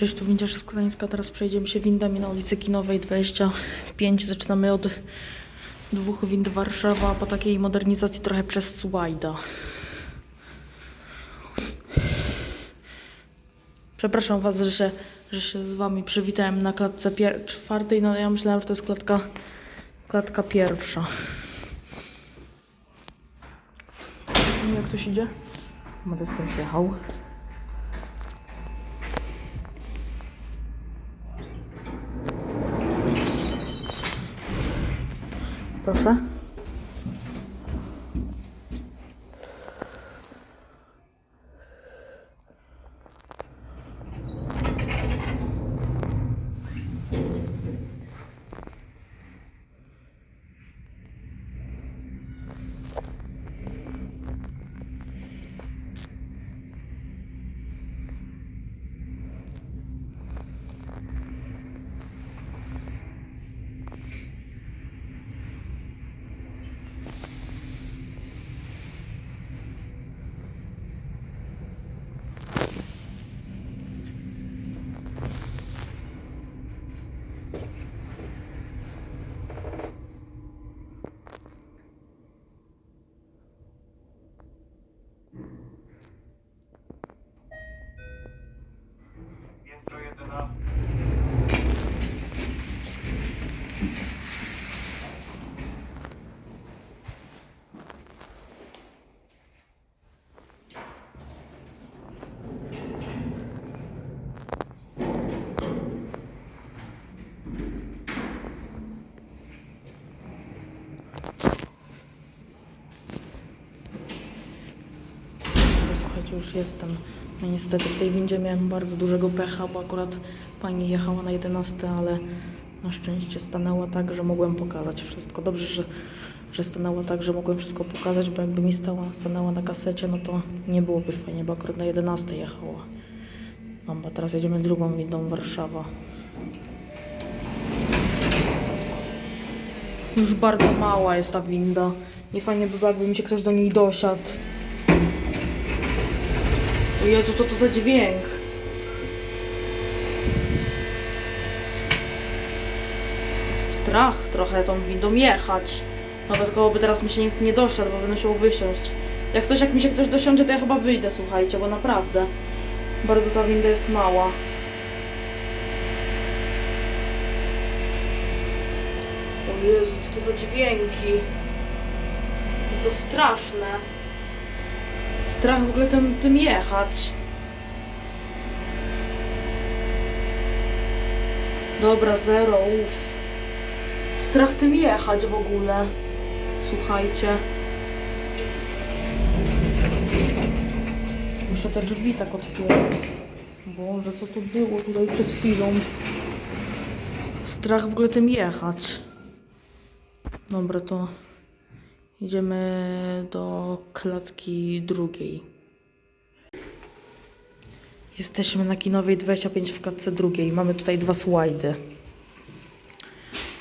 Cześć, tu Windziarz z. Teraz przejdziemy się windami na ulicy Kinowej 25. Zaczynamy od dwóch wind Warszawa, po takiej modernizacji trochę przez Swajda. Przepraszam Was, że się, że się z Wami przywitałem na klatce czwartej. No ja myślałem, że to jest klatka, klatka pierwsza. Jak ktoś idzie? Modestem jechał. Proszę. Jest to jedyna. No, Słuchajcie, już jestem. No niestety w tej windzie miałem bardzo dużego pecha, bo akurat pani jechała na 11, ale na szczęście stanęła tak, że mogłem pokazać wszystko. Dobrze, że, że stanęła tak, że mogłem wszystko pokazać, bo jakby mi stała, stanęła na kasecie, no to nie byłoby fajnie, bo akurat na 11 jechała. Dobra, teraz jedziemy drugą windą Warszawa. Już bardzo mała jest ta winda. Nie fajnie by było, jakby mi się ktoś do niej dosiadł. Jezu, co to za dźwięk? Strach trochę tą windą jechać. Nawet tylko by teraz mi się nikt nie dosiadł, bo będę musiał wysiąść. Jak coś, jak mi się ktoś dosiądzie, to ja chyba wyjdę, słuchajcie, bo naprawdę. Bardzo ta winda jest mała. O Jezu, co to za dźwięki? Jest to straszne. Strach w ogóle tym, tym jechać. Dobra, zero, uff. Strach tym jechać w ogóle. Słuchajcie. Muszę te drzwi tak otwierać. Boże, co to było tutaj przed chwilą. Strach w ogóle tym jechać. Dobra, to Idziemy do klatki drugiej. Jesteśmy na kinowej 25 w klatce drugiej. Mamy tutaj dwa slajdy.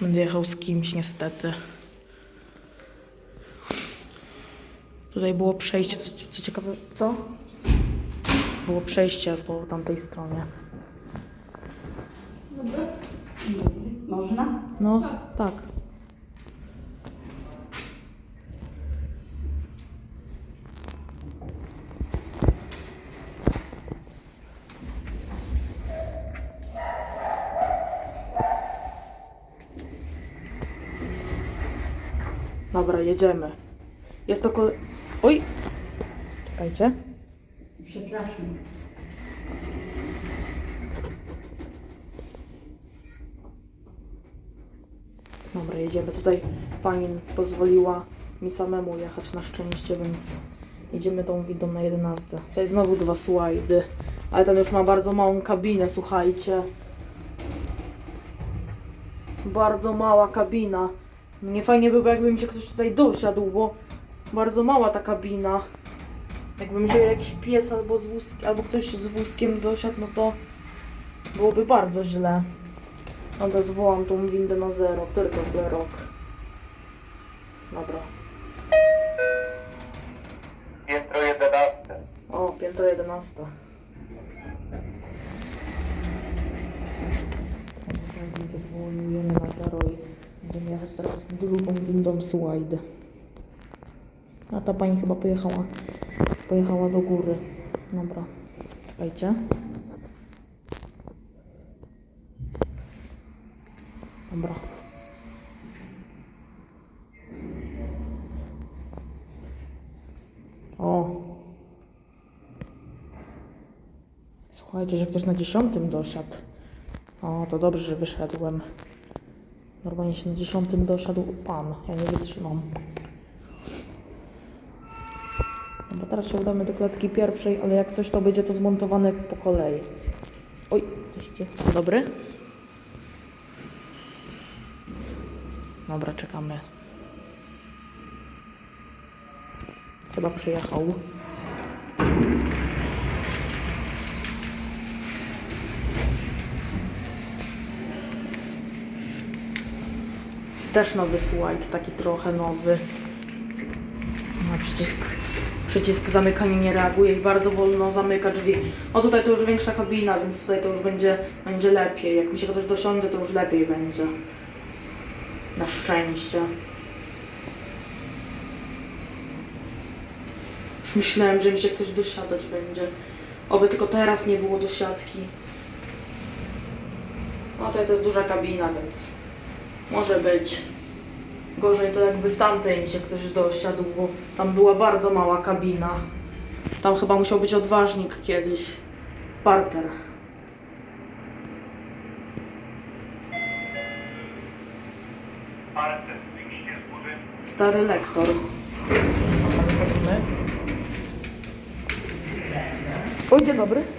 Będę jechał z kimś niestety. Tutaj było przejście, co, co ciekawe, co? Było przejście po tamtej stronie. Można? No, tak. Dobra, jedziemy. Jest to kole... Oj! Czekajcie. Przepraszam. Dobra, jedziemy. Tutaj pani pozwoliła mi samemu jechać na szczęście, więc jedziemy tą windą na 11. Tutaj znowu dwa slajdy, ale ten już ma bardzo małą kabinę, słuchajcie. Bardzo mała kabina. Nie fajnie by było, jakby mi się ktoś tutaj dosiadł, bo bardzo mała ta kabina. Jakby mi się jakiś pies albo, z wóz... albo ktoś z wózkiem dosiadł, no to byłoby bardzo źle. Dobra, zwołam tą windę na zero. Który to ogóle rok? Dobra. Piętro jedenaste. O, piętro 11. Dezwolujemy na zero i będziemy jechać teraz drugą windą slide. A ta pani chyba pojechała, pojechała do góry. Dobra, czekajcie. Dobra. O. Słuchajcie, że ktoś na dziesiątym dosiadł. O, to dobrze, że wyszedłem. Normalnie się na dziesiątym dosiadł pan. Ja nie wytrzymam. Bo teraz się udamy do klatki pierwszej, ale jak coś to będzie to zmontowane po kolei. Oj, coś idzie. Dobry. Dobra, czekamy. Chyba przyjechał. Też nowy slide, taki trochę nowy. No, przycisk, przycisk zamykania nie reaguje i bardzo wolno zamyka drzwi. O tutaj to już większa kabina, więc tutaj to już będzie, będzie lepiej. Jak mi się ktoś dosiądzie, to już lepiej będzie. Na szczęście. Już myślałem, że mi się ktoś dosiadać będzie. Oby tylko teraz nie było dosiadki. No tutaj to jest duża kabina, więc może być. Gorzej to jakby w tamtej mi się ktoś dosiadł, bo tam była bardzo mała kabina. Tam chyba musiał być odważnik kiedyś. Parter. Parter, wyjście z budynku. Stary lektor. O, dzień dobry.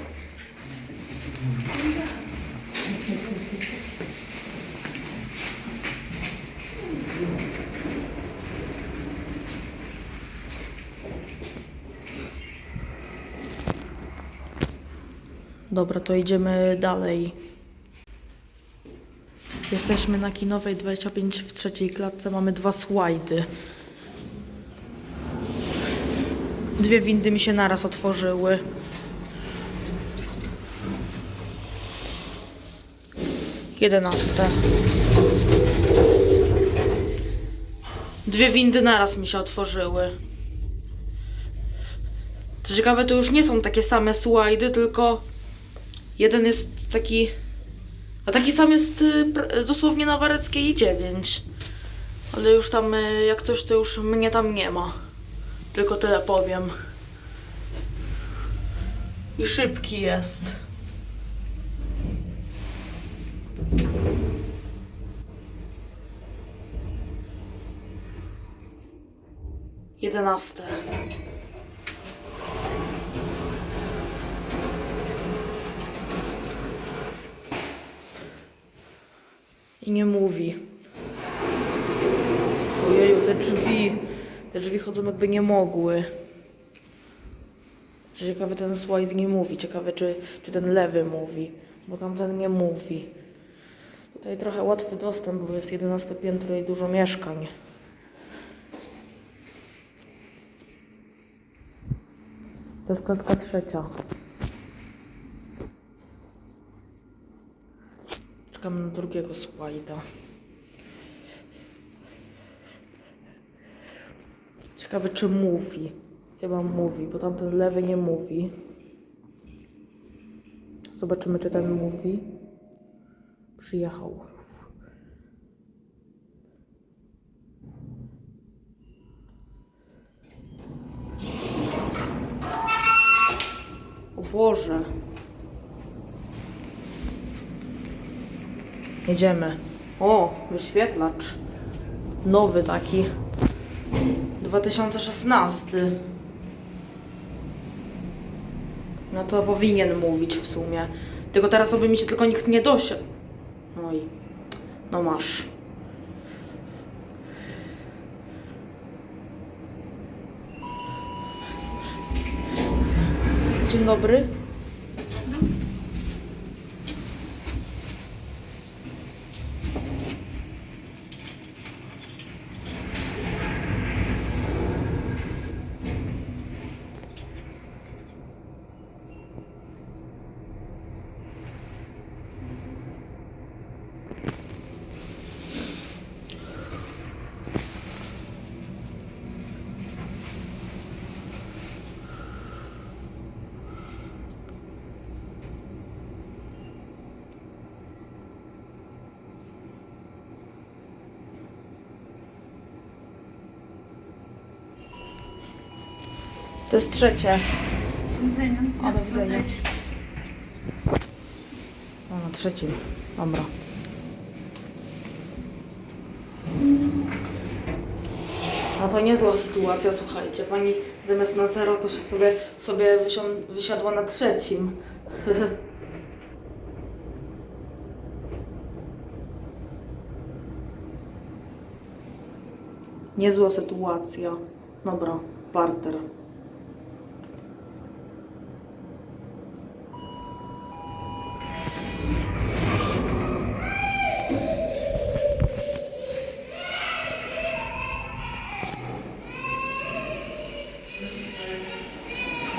Dobra, to idziemy dalej. Jesteśmy na kinowej 25 w trzeciej klatce. Mamy dwa slajdy. Dwie windy mi się naraz otworzyły. Jedenaste. Dwie windy naraz mi się otworzyły. Co ciekawe, to już nie są takie same slajdy, tylko jeden jest taki a taki sam jest y, dosłownie na Wareckiej 9. Ale już tam, y, jak coś, to już mnie tam nie ma. Tylko tyle powiem. I szybki jest. Jedenaste. Nie mówi. Ojeju, te drzwi. Te drzwi chodzą jakby nie mogły. Ciekawe, ten slide nie mówi. Ciekawe, czy, czy ten lewy mówi. Bo tamten nie mówi. Tutaj trochę łatwy dostęp, bo jest 11 piętro i dużo mieszkań. To jest klatka trzecia. Czekamy na drugiego slajda. Ciekawe, czy mówi. Chyba mówi, bo tamten lewy nie mówi. Zobaczymy, czy ten mówi. Przyjechał. O Boże. Jedziemy. O, wyświetlacz. Nowy taki. 2016. No to powinien mówić w sumie. Tylko teraz oby mi się tylko nikt nie dosiadł. Oj. No masz. Dzień dobry. To jest trzecie. Do widzenia. A, do widzenia. No, na trzecim. Dobra. No to niezła sytuacja, słuchajcie. Pani zamiast na zero to się sobie, sobie wysiadła na trzecim. Niezła sytuacja. Dobra, barter.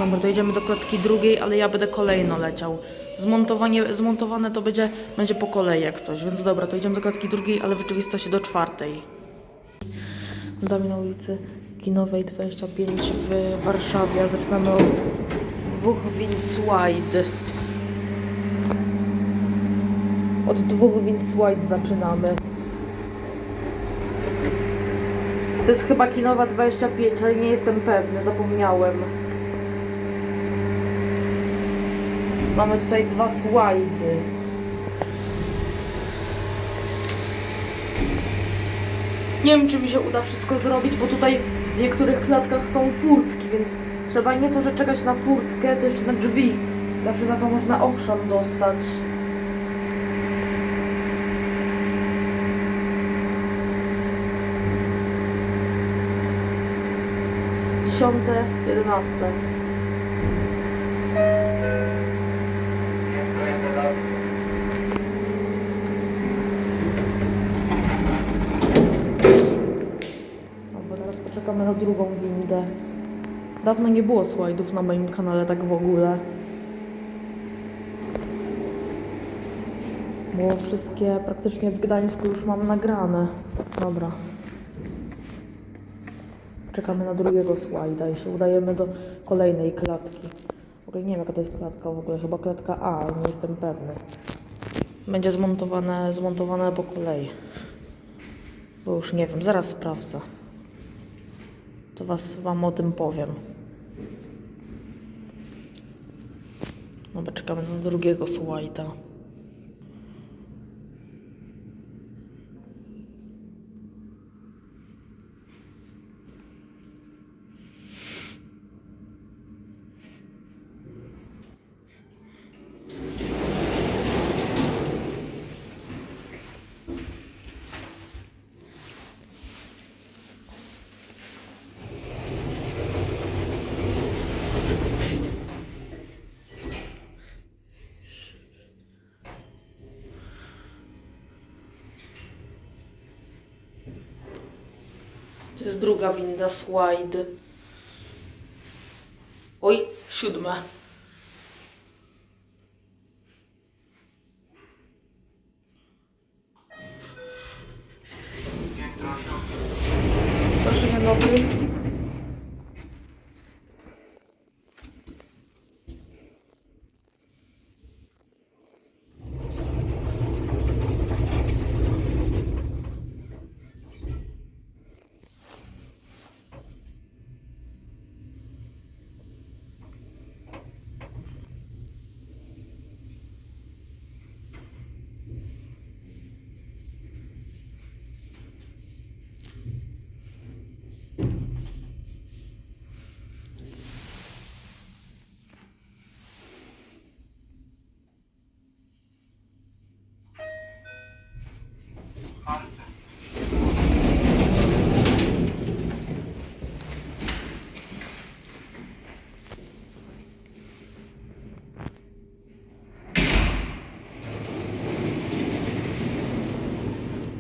Dobra, to idziemy do klatki drugiej, ale ja będę kolejno leciał. Zmontowanie, zmontowane to będzie, będzie po kolei jak coś, więc dobra, to idziemy do klatki drugiej, ale w rzeczywistości do czwartej. Damy na ulicy Kinowej 25 w Warszawie. Zaczynamy od dwóch Vince Wide. Od dwóch Vince Wide zaczynamy. To jest chyba Kinowa 25, ale nie jestem pewny, zapomniałem. Mamy tutaj dwa slajdy. Nie wiem, czy mi się uda wszystko zrobić, bo tutaj w niektórych klatkach są furtki, więc trzeba nieco, że czekać na furtkę, to jeszcze na drzwi. Zawsze za to można ochrzan dostać. Dziesiąte, jedenaste. Piętro 11. No bo teraz poczekamy na drugą windę. Dawno nie było slajdów na moim kanale tak w ogóle. Bo wszystkie praktycznie w Gdańsku już mam nagrane. Dobra. Czekamy na drugiego slajda i się udajemy do kolejnej klatki. W ogóle nie wiem jaka to jest klatka w ogóle, chyba klatka A, nie jestem pewny. Będzie zmontowane, zmontowane po kolei. Bo już nie wiem, zaraz sprawdzę. To was, wam o tym powiem. Dobra, czekamy na drugiego slajda. Jest druga winda, slide. Oj, 8. Proszę, dzień dobry.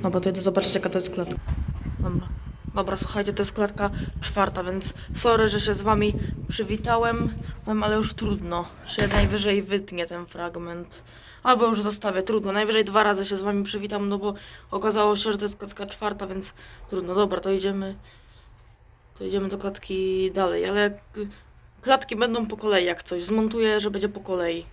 No bo to idę zobaczyć jaka to jest klatka. Dobra. Dobra, słuchajcie, to jest klatka czwarta, więc sorry, że się z wami przywitałem, em, ale już trudno. Się najwyżej wytnie ten fragment. Albo już zostawię, trudno. Najwyżej dwa razy się z wami przywitam, no bo okazało się, że to jest klatka czwarta, więc trudno. Dobra, to idziemy. To idziemy do klatki dalej, ale klatki będą po kolei jak coś. Zmontuję, że będzie po kolei.